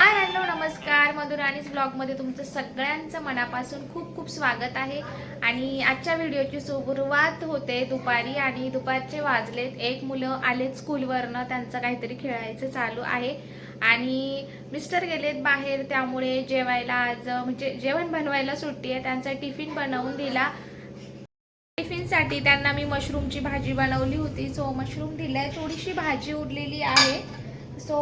Hi hello नमस्कार. मधुराणीज ब्लॉगमध्ये तुमचं सगळ्यांचं मनापासून खूप खूप स्वागत आहे. आणि आजच्या व्हिडिओची सुरुवात होते दुपारी आणि दुपारचे वाजलेत एक मुलं आलेत स्कूलवरनं त्यांचं काहीतरी खेळायचं चालू आहे. आणि मिस्टर गेलेत बाहेर त्यामुळे जेवायला आज म्हणजे जेवण बनवायला सुट्टी आहे. त्यांचा टिफिन बनवून दिला. टिफिनसाठी त्यांना मी मशरूमची भाजी बनवली होती. सो मशरूम दिलाय. थोडीशी भाजी उरलेली आहे. सो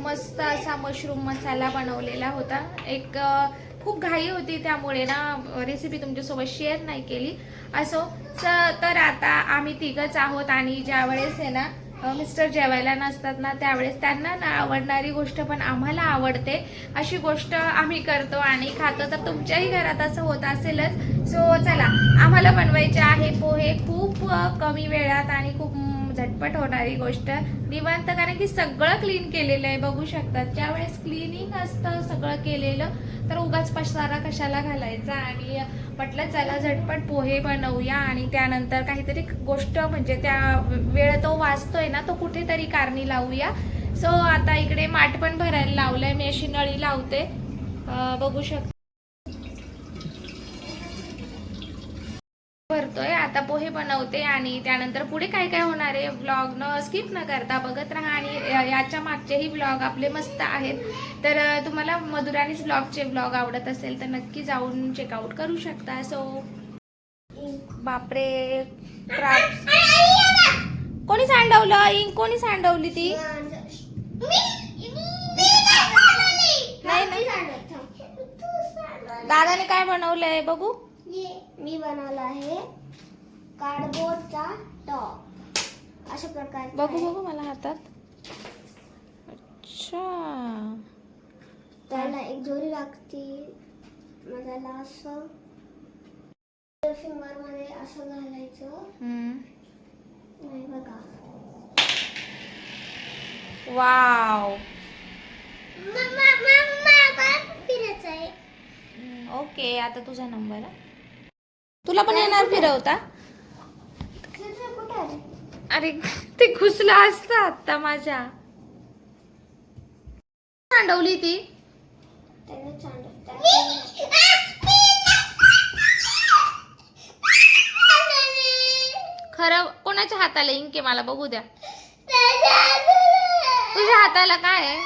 मस्त असा मशरूम मसाला बनवलेला होता. एक खूप घाई होती त्यामुळे ना रेसिपी तुमच्यासोबत शेअर नाही केली. असो स- तर आता आम्ही तिघंच आहोत आणि ज्या वेळेस आहे ना मिस्टर जेवायला नसतात ना त्यावेळेस त्यांना ना आवडणारी गोष्ट पण आम्हाला आवडते. अशी गोष्ट आम्ही करतो आणि खातो. तर तुमच्याही घरात असं होत असेलच. सो चला आम्हाला बनवायचे आहे पोहे खूप कमी वेळात आणि खूप झटपट होणारी गोष्ट निवांत कारण की सगळं क्लीन केलेलं आहे बघू शकतात ज्यावेळेस क्लिनिंग असतं सगळं केलेलं तर उगाच पसारा कशाला घालायचा? आणि म्हटलं चला झटपट पोहे बनवूया आणि त्यानंतर काहीतरी गोष्ट म्हणजे त्या वेळ तो वाचतोय ना तो कुठेतरी कारणी लावूया. सो आता इकडे माठ पण भरायला लावलंय मी अशी नळी लावते. बघू शकते. भरतोय. आता पोहे बनवते आणि त्यानंतर पुढे काय काय होणार आहे? ब्लॉग न स्किप न करता बघत राहा आणि याच्या मागचेही ब्लॉग आपले मस्त आहेत. तर तुम्हाला मधुराणीच ब्लॉगचे ब्लॉग आवडत असेल तर नक्की जाऊन चेकआउट करू शकता. सो बापरे. क्राफ्ट कोणी सांडवलं? इंक कोणी सांडवली ती? दादाने काय बनवलंय बघू? मी बनवला आहे कार्डबोर्डचा टॉप अशा प्रकारचा बघू आहे. बघू मला हातात. अच्छा. त्याला एक दोरी लागते त्याला असं फिंगरमध्ये असं घालायचं. नाही बघा. वाव. मम्मा मम्मा परत फिरायचं आहे ओके आता तुझा नंबर तुला पण येणार फिरवता? अरे ते घुसला असतं आता माझ्या. सांडवली ती. खरं कोणाच्या हाताला इंके मला बघू द्या. तुझ्या हाताला काय आहे?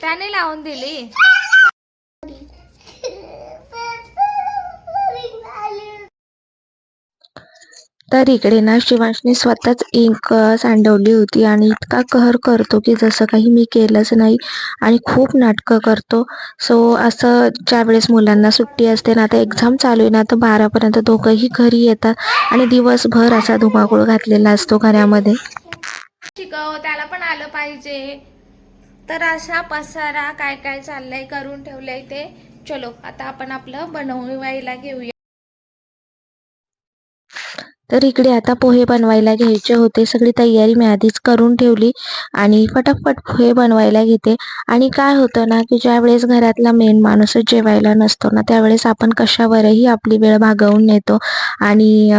त्याने लावून दिली. तर इकडे ना शिवांशने स्वतःच इंक सांडवली होती आणि इतका कहर करतो की जसं काही मी केलंच नाही आणि खूप नाटकं करतो. सो असं ज्या वेळेस मुलांना सुट्टी असते ना आता एक्झाम चालू आहे ना तर बारापर्यंत दोघंही घरी येतात आणि दिवसभर असा धुमाकूळ घातलेला असतो घरामध्ये. शिकव त्याला पण आलं पाहिजे. तर असा पसारा काय काय चाललंय करून ठेवलंय ते? चलो आता आपण आपलं बनवायला घेऊया. तर इकडे आता पोहे बनवायला घ्यायचे होते. सगळी तयारी मी आधीच करून ठेवली आणि फटाफट पोहे बनवायला घेते. आणि काय होतं ना की ज्या वेळेस घरातला मेन माणूसच जेवायला नसतो ना त्यावेळेस आपण कशावरही आपली वेळ भागवून नेतो. आणि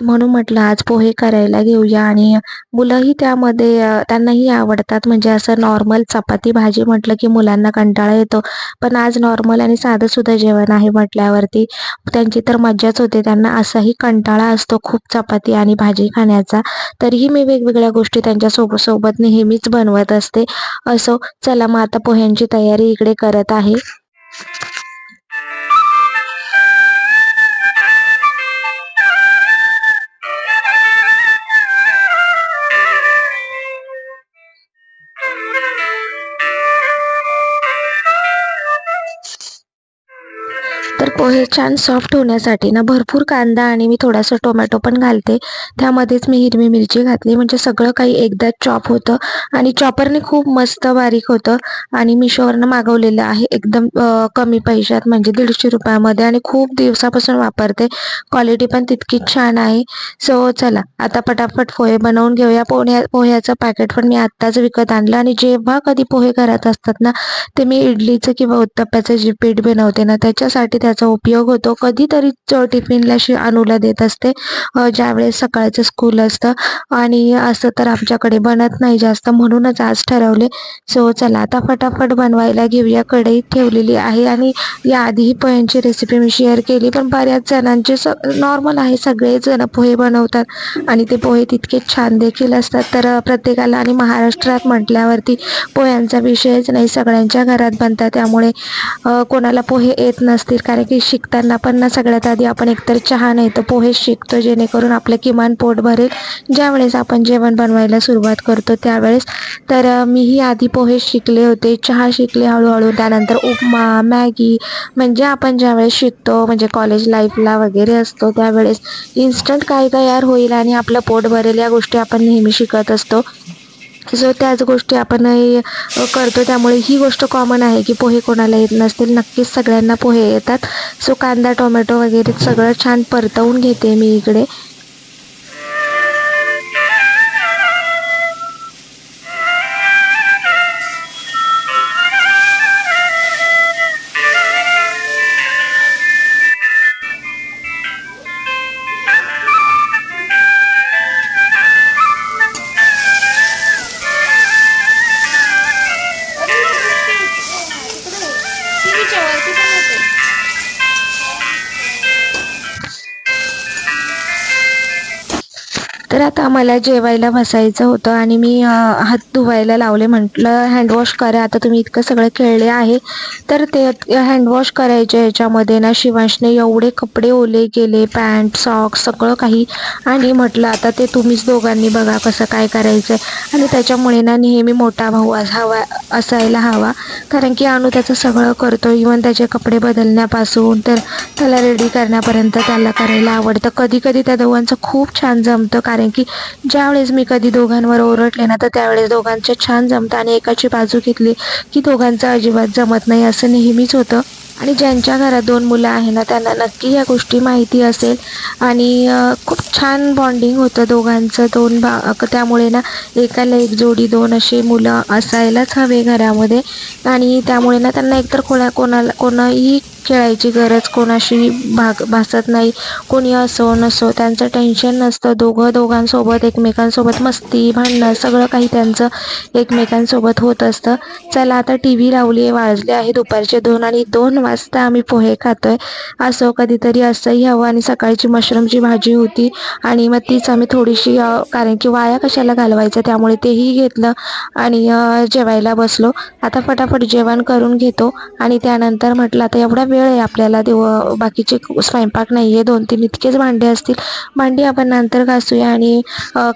म्हणून म्हटलं आज पोहे करायला घेऊया. आणि मुलंही त्यामध्ये त्यांनाही आवडतात. म्हणजे असं नॉर्मल चपाती भाजी म्हटलं की मुलांना कंटाळा येतो. पण आज नॉर्मल आणि साधं सुद्धा जेवण आहे म्हटल्यावरती त्यांची तर मज्जाच होते. त्यांना असाही कंटाळा असतो खूप चपाती आणि भाजी खाण्याचा. तरीही मी वेगवेगळ्या गोष्टी त्यांच्यासोबत सोबत नेहमीच बनवत असते. असो चला मग आता पोह्यांची तयारी इकडे करत आहे. हे छान सॉफ्ट होण्यासाठी ना भरपूर कांदा आणि मी थोडासा टोमॅटो पण घालते. त्यामध्येच मी हिरवी मिरची घातली. म्हणजे सगळं काही एकदा चॉप होतं आणि चॉपरने खूप मस्त बारीक होतं आणि मिशोवरनं मागवलेलं आहे. एकदम कमी पैशात म्हणजे दीडशे रुपयामध्ये आणि खूप दिवसापासून वापरते. क्वालिटी पण तितकीच छान आहे. सो चला आता पटापट पोहे बनवून घेऊया. पोह्या पोह्याचं पॅकेट पण मी आत्ताच विकत आणलं आणि जेव्हा कधी पोहे घरात असतात ना ते मी इडलीचं किंवा उत्तप्प्याचं जे पीठ बनवते ना त्याच्यासाठी त्याचा उपयोग उपयोग होतो. कधीतरी च- टिफिनला शि अनुला देत असते. ज्यावेळेस सकाळचं स्कूल असतं आणि असं तर आमच्याकडे बनत नाही जास्त म्हणूनच आज ठरवले. सो चला आता फटाफट बनवायला घेऊया. कढई ठेवलेली आहे आणि याआधीही पोह्यांची रेसिपी मी शेअर केली. पण बऱ्याच जणांचे स नॉर्मल आहे. सगळेच जण पोहे बनवतात आणि ते पोहे तितके छान देखील असतात. तर प्रत्येकाला आणि महाराष्ट्रात म्हटल्यावरती पोह्यांचा विषयच नाही. सगळ्यांच्या घरात बनतात. त्यामुळे कोणाला पोहे येत नसतील. कारण की शिकताना पण ना सगळ्यात आधी आपण एकतर चहा नाही तर पोहे शिकतो जेणेकरून आपलं किमान पोट भरेल. ज्यावेळेस आपण जेवण बनवायला सुरुवात करतो त्यावेळेस. तर मीही आधी पोहे शिकले होते चहा शिकले हळूहळू त्यानंतर उपमा मॅगी म्हणजे आपण ज्यावेळेस शिकतो म्हणजे कॉलेज लाईफला वगैरे असतो त्यावेळेस इन्स्टंट काय तयार होईल आणि आपलं पोट भरेल या गोष्टी आपण नेहमी शिकत असतो. सो त्याच गोष्टी आपण करतो. त्यामुळे ही गोष्ट कॉमन आहे की पोहे कोणाला येत नसतील. नक्कीच सगळ्यांना पोहे येतात. सो कांदा टोमॅटो वगैरे सगळं छान परतवून घेते मी इकडे. तर आता मला जेवायला बसायचं होतं आणि मी हात धुवायला लावले. म्हटलं हँडवॉश करा. आता तुम्ही इतकं सगळं खेळले आहे. तर ते हँडवॉश करायच्या याच्यामध्ये ना शिवांशने एवढे कपडे ओले गेले पॅन्ट सॉक्स सगळं काही. आणि म्हटलं आता ते तुम्हीच दोघांनी बघा कसं काय करायचं आहे आणि त्याच्यामुळे ना नेहमी मोठा भाऊ हवा असायला हवा. कारण की अनु त्याचं सगळं करतो. इवन त्याचे कपडे बदलण्यापासून तर त्याला रेडी करण्यापर्यंत त्याला करायला आवडतं. कधी कधी त्या दोघांचं खूप छान जमतं. कारण की ज्यावेळेस मी कधी दोघांवर ओरडले ना तर त्यावेळेस दोघांचं छान जमतं आणि एकाची बाजू घेतली की दोघांचं अजिबात जमत नाही असं नेहमीच होतं. आणि ज्यांच्या घरात दोन मुलं आहे ना त्यांना नक्की या गोष्टी माहिती असेल. आणि खूप छान बॉन्डिंग होतं दोघांचं. दोन भा त्यामुळे ना एकाला एक जोडी दोन अशी मुलं असायलाच हवे घरामध्ये. आणि त्यामुळे ना त्यांना एकतर कोणा कोणाला कोणाही खेळायची गरज कोणाशी भाग भासत नाही. कोणी असो नसो त्यांचं टेन्शन नसतं. दोघं दोघांसोबत एकमेकांसोबत मस्ती भांडणं सगळं काही त्यांचं एकमेकांसोबत होत असतं. चला आता टी व्ही लावली आहे वाजले आहे दुपारचे दोन आणि दोन मस्त आम्ही पोहे खातोय. असो कधीतरी असंही हवं. आणि सकाळची मशरूमची भाजी होती आणि मग तीच आम्ही थोडीशी कारण की वाया कशाला घालवायचं त्यामुळे तेही घेतलं आणि जेवायला बसलो. आता फटाफट जेवण करून घेतो आणि त्यानंतर म्हटलं आता एवढा वेळ आहे आपल्याला देव बाकीचे स्वयंपाक नाही आहे. दोन तीन इतकेच भांडे असतील. भांडी आपण नंतर घासूया आणि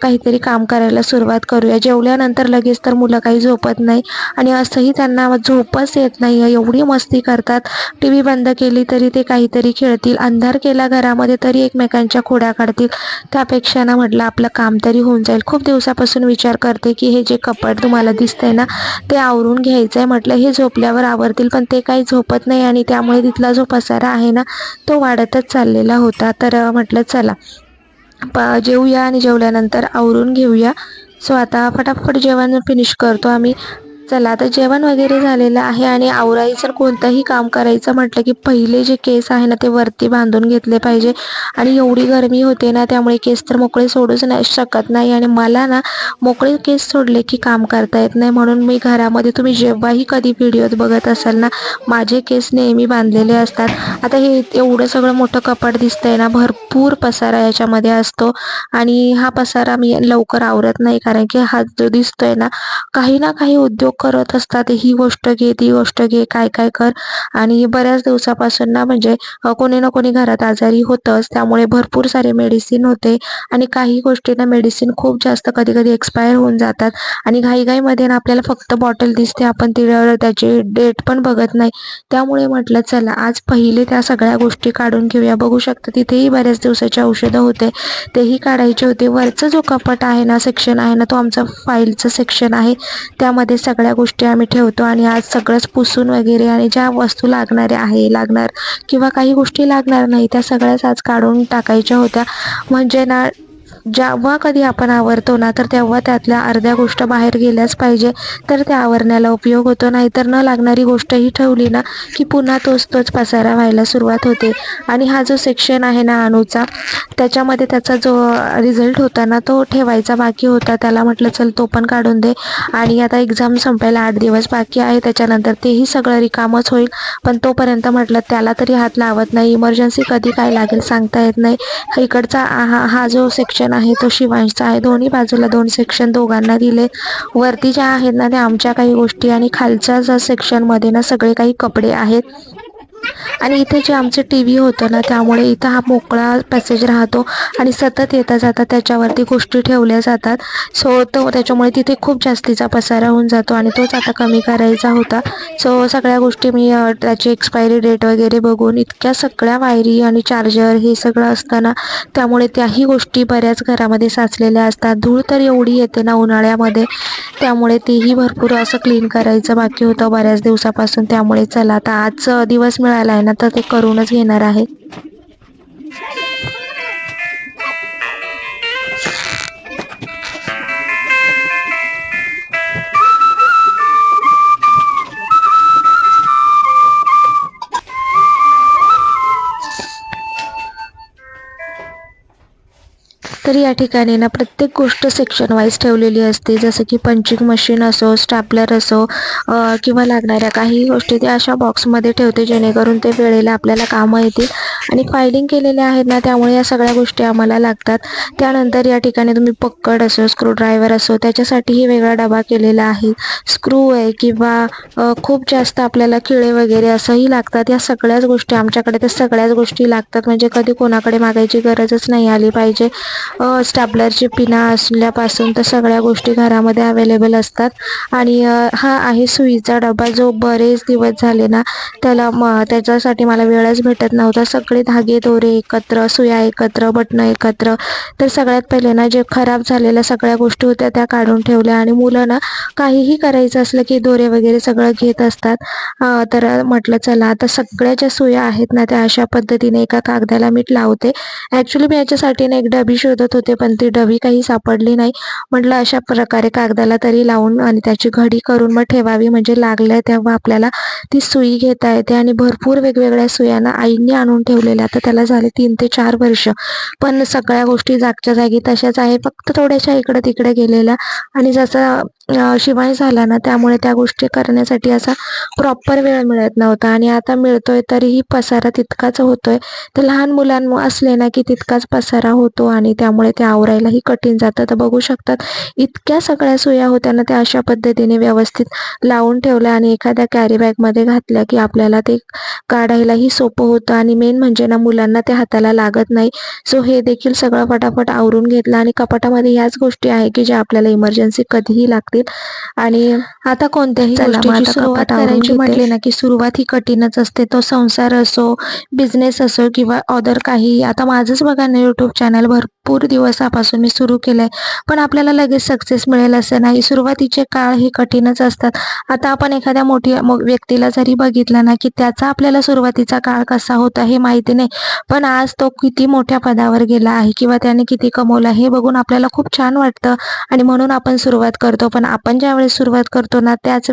काहीतरी काम करायला सुरुवात करूया. जेवल्यानंतर लगेच तर मुलं काही झोपत नाही. आणि असंही त्यांना झोपच येत नाही. एवढी मस्ती करतात. टी व्ही बंद केली तरी ते काहीतरी खेळतील. अंधार केला घरामध्ये तरी एकमेकांच्या खोड्या काढतील. त्यापेक्षा ना म्हटलं आपलं काम तरी होऊन जाईल. खूप दिवसापासून विचार करते की हे जे कपाट तुम्हाला दिसतंय ना ते आवरून घ्यायचं आहे म्हटलं. हे झोपल्यावर आवरतील पण ते काही झोपत नाही आणि त्यामुळे तिथला जो पसारा आहे ना तो वाढतच चाललेला होता. तर म्हटलं चला प जेवूया आणि जेवल्यानंतर आवरून घेऊया. सो आता फटाफट जेवण फिनिश करतो आम्ही. चला आता जेवण वगैरे झालेलं आहे आणि आवराईचं कोणतंही काम करायचं म्हटलं की पहिले जे केस आहे ना ते वरती बांधून घेतले पाहिजे. आणि एवढी गरमी होते ना त्यामुळे केस तर मोकळे सोडूच नाही शकत नाही आणि मला ना मोकळे केस सोडले की काम करता येत नाही. म्हणून मी घरामध्ये तुम्ही जेव्हाही कधी व्हिडिओत बघत असाल ना माझे केस नेहमी बांधलेले असतात. आता हे एवढं सगळं मोठं कपाट दिसतंय ना भरपूर पसारा याच्यामध्ये असतो. आणि हा पसारा मी लवकर आवरत नाही कारण की हा जो दिसतोय ना काही ना काही उद्योग करत असतात ही गोष्ट घे ती गोष्ट घे काय काय कर. आणि बऱ्याच दिवसापासून ना म्हणजे कोणी ना कोणी घरात आजारी होतंच. त्यामुळे भरपूर सारे मेडिसिन होते. आणि काही गोष्टींना मेडिसिन खूप जास्त कधी कधी एक्सपायर होऊन जातात. आणि घाईघाईमध्ये ना आपल्याला फक्त बॉटल दिसते. आपण तिच्यावर त्याची डेट पण बघत नाही. त्यामुळे म्हटलं चला आज पहिले त्या सगळ्या गोष्टी काढून घेऊया. बघू शकता तिथेही बऱ्याच दिवसाचे औषधं होते. तेही काढायचे होते. वरचा जो कपाट आहे ना सेक्शन आहे ना तो आमचा फाईलचं सेक्शन आहे. त्यामध्ये सगळ्या सगळ्या गोष्टी आम्ही ठेवतो आणि आज सगळंच पुसून वगैरे आणि ज्या वस्तू लागणाऱ्या आहे लागणार किंवा काही गोष्टी लागणार नाही त्या सगळ्याच आज काढून टाकायच्या होत्या. म्हणजे ना जेव्हा कधी आपण आवरतो ना तर तेव्हा त्यातल्या अर्ध्या गोष्ट बाहेर गेल्याच पाहिजे. तर त्या आवरण्याला उपयोग होतो. नाहीतर न लागणारी गोष्टही ठेवली ना की पुन्हा तोच तोच पसारा व्हायला सुरुवात होते. आणि हा जो सेक्शन आहे ना अणूचा त्याच्यामध्ये त्याचा जो रिझल्ट होता ना तो ठेवायचा बाकी होता. त्याला म्हटलं चल तो पण काढून दे. आणि आता एक्झाम संपायला आठ दिवस बाकी आहे. त्याच्यानंतर तेही सगळं रिकामच होईल. पण तोपर्यंत म्हटलं त्याला तरी हात लावत नाही. इमर्जन्सी कधी काय लागेल सांगता येत नाही. इकडचा हा हा जो सेक्शन आहे तो शिवांशचा आहे. दोन्ही बाजूला दोन सेक्शन दोघांना दिले. वरती ज्या आहेत ना त्या आमच्या काही गोष्टी आणि खालच्या ज्या सेक्शनमध्ये ना सगळे काही कपडे आहेत. आणि इथे जे आमचं टी व्ही होतं ना त्यामुळे इथं हा मोकळा पॅसेज राहतो आणि सतत येता जाता त्याच्यावरती गोष्टी ठेवल्या जातात. सो तो त्याच्यामुळे तिथे खूप जास्तीचा पसारा होऊन जातो आणि तोच आता कमी करायचा होता. सो सगळ्या गोष्टी मी त्याची एक्सपायरी डेट वगैरे बघून इतक्या सगळ्या वायरी आणि चार्जर हे सगळं असताना त्यामुळे त्याही गोष्टी बऱ्याच घरामध्ये साचलेल्या असतात. धूळ तर एवढी येते ना उन्हाळ्यामध्ये त्यामुळे तेही भरपूर असं क्लीन करायचं बाकी होतं बऱ्याच दिवसापासून. त्यामुळे चला आता आज दिवस मिळाला आहे ना तर ते करूनच घेणार आहे तर या ठिकाणी ना प्रत्येक गोष्ट सेक्शन वाईज ठेवलेली असते. जसं की पंचिंग मशीन असो स्टॅपलर असो किंवा लागणाऱ्या काही गोष्टी त्या अशा बॉक्समध्ये ठेवते जेणेकरून ते वेळेला आपल्याला कामं येतील. आणि फायलिंग केलेल्या आहेत ना त्यामुळे या सगळ्या गोष्टी आम्हाला लागतात. त्यानंतर या ठिकाणी तुम्ही पक्कड असो स्क्रूड्रायव्हर असो त्याच्यासाठीही वेगळा डबा केलेला आहे. स्क्रू आहे किंवा खूप जास्त आपल्याला किळे वगैरे असंही लागतात. या सगळ्याच गोष्टी आमच्याकडे त्या सगळ्याच गोष्टी लागतात. म्हणजे कधी कोणाकडे मागायची गरजच नाही आली पाहिजे. स्टॅपलरची पिना असल्यापासून तर सगळ्या गोष्टी घरामध्ये अवेलेबल असतात. आणि हा आहे सुईचा डबा जो बरेच दिवस झाले ना त्याला म त्याच्यासाठी मला वेळच भेटत नव्हता. सगळे धागे दोरे एकत्र सुया एकत्र बटणं एकत्र. तर सगळ्यात पहिले ना जे खराब झालेल्या सगळ्या गोष्टी होत्या त्या काढून ठेवल्या. आणि मुलं ना काहीही करायचं असलं की दोरे वगैरे सगळं घेत असतात. तर म्हटलं चला आता सगळ्या ज्या सुया आहेत ना त्या अशा पद्धतीने एका कागदाला मीठ लावते. ॲक्च्युली मी याच्यासाठी ना एक डबी शोधत होते पण ती डबी काही सापडली नाही. म्हटलं अशा प्रकारे कागदाला तरी लावून आणि त्याची घडी करून मग ठेवावी म्हणजे लागल्या तेव्हा आपल्याला ती सुई घेता येते आणि भरपूर वेगवेगळ्या सुयांना आईंनी आणून ठेवलेल्या. तर त्याला झाले तीन ते चार वर्ष. पण सगळ्या गोष्टी जागच्या जागी तशाच आहे फक्त थोड्याशा इकडं तिकडे गेलेल्या. आणि जसं शिवाय झाला ना त्यामुळे त्या गोष्टी करण्यासाठी असा प्रॉपर वेळ मिळत नव्हता. आणि आता मिळतोय तरीही पसारा तितकाच होतोय. तर लहान मुलांमुळं असले ना की तितकाच पसारा होतो आणि त्यामुळे ते आवरायलाही कठीण जातं. तर बघू शकतात इतक्या सगळ्या सोया होत्या ना त्या अशा पद्धतीने व्यवस्थित लावून ठेवल्या आणि एखाद्या कॅरी बॅगमध्ये घातल्या की आपल्याला ते काढायलाही सोपं होतं. आणि मेन म्हणजे ना मुलांना ते हाताला लागत नाही. सो हे देखील सगळं फटाफट आवरून घेतलं. आणि कपाटामध्ये ह्याच गोष्टी आहे की ज्या आपल्याला इमर्जन्सी कधीही लागतील. आणि आता कोणत्याही गोष्टीची सुरुवात करायची. म्हटली ना की सुरुवात ही कठीणच असते तो संसार असो बिझनेस असो किंवा अदर काही आता माझंच बघा ना यूट्यूब चॅनल भरपूर दिवसापासून मी सुरू केलंय. पण आपल्याला लगेच सक्सेस मिळेल असं नाही. सुरुवातीचे काळ हे कठीणच असतात. आता आपण एखाद्या मोठी व्यक्तीला जरी बघितलं ना की त्याचा आपल्याला सुरुवातीचा काळ कसा होता हे माहिती नाही. पण आज तो किती मोठ्या पदावर गेला आहे किंवा त्याने किती कमवलं हे बघून आपल्याला खूप छान वाटतं. आणि म्हणून आपण सुरुवात करतो. पण आपण ज्यावेळेस सुरुवात करतो ना त्याच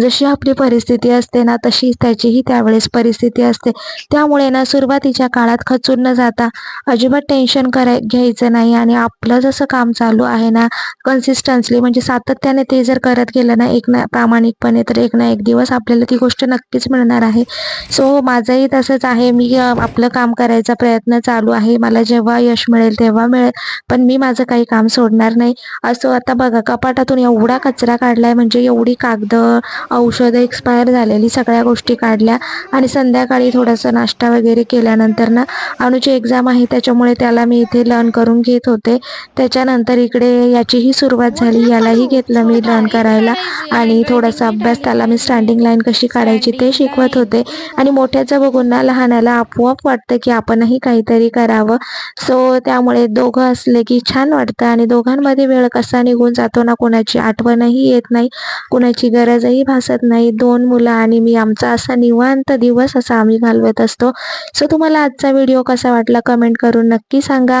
जशी आपली परिस्थिती असते ना तशी त्याचीही त्यावेळेस परिस्थिती असते. त्यामुळे ना सुरुवातीच्या काळात खचून न जाता अजिबात टेन्शन कराय घ्यायचं नाही आणि आपलं जसं काम चालू आहे ना कन्सिस्टन्सली म्हणजे सातत्याने ते जर करत गेलं ना एक ना प्रामाणिकपणे तर एक ना एक दिवस आपल्याला ती गोष्ट नक्कीच मिळणार आहे. सो माझंही तसंच आहे. मी आपलं काम करायचा प्रयत्न चालू आहे. मला जेव्हा यश मिळेल तेव्हा मिळेल. पण मी माझं काही काम सोडणार नाही. असं आता बघा कपाटातून एवढा कचरा काढलाय म्हणजे एवढी कागदं औषधं एक्सपायर झालेली सगळ्या गोष्टी काढल्या आणि संध्याकाळी थोडासा नाश्ता वगैरे केल्यानंतर ना अनुची एक्झाम आहे त्याच्यामुळे त्याला मी इथे लर्न करून घेत होते. त्याच्यानंतर इकडे याचीही सुरुवात झाली. यालाही घेतलं मी लर्न करायला. आणि थोडासा अभ्यास त्याला मी स्टँडिंग लाईन कशी काढायची ते शिकवत होते. आणि मोठ्याचं बघून ना लहानाला आपोआप वाटतं की आपणही काहीतरी करावं. सो त्यामुळे दोघं असले की छान वाटतं. आणि दोघांमध्ये वेळ कसा निघून जातो ना कोणाची आठवणही येत नाही. कुणाची गरजही भासत नाही. दोन मुलं आणि मी. आमचा असा निवांत दिवस असा आम्ही घालवत असतो. सो तुम्हाला आजचा व्हिडिओ कसा वाटला कमेंट करून नक्की सांगा.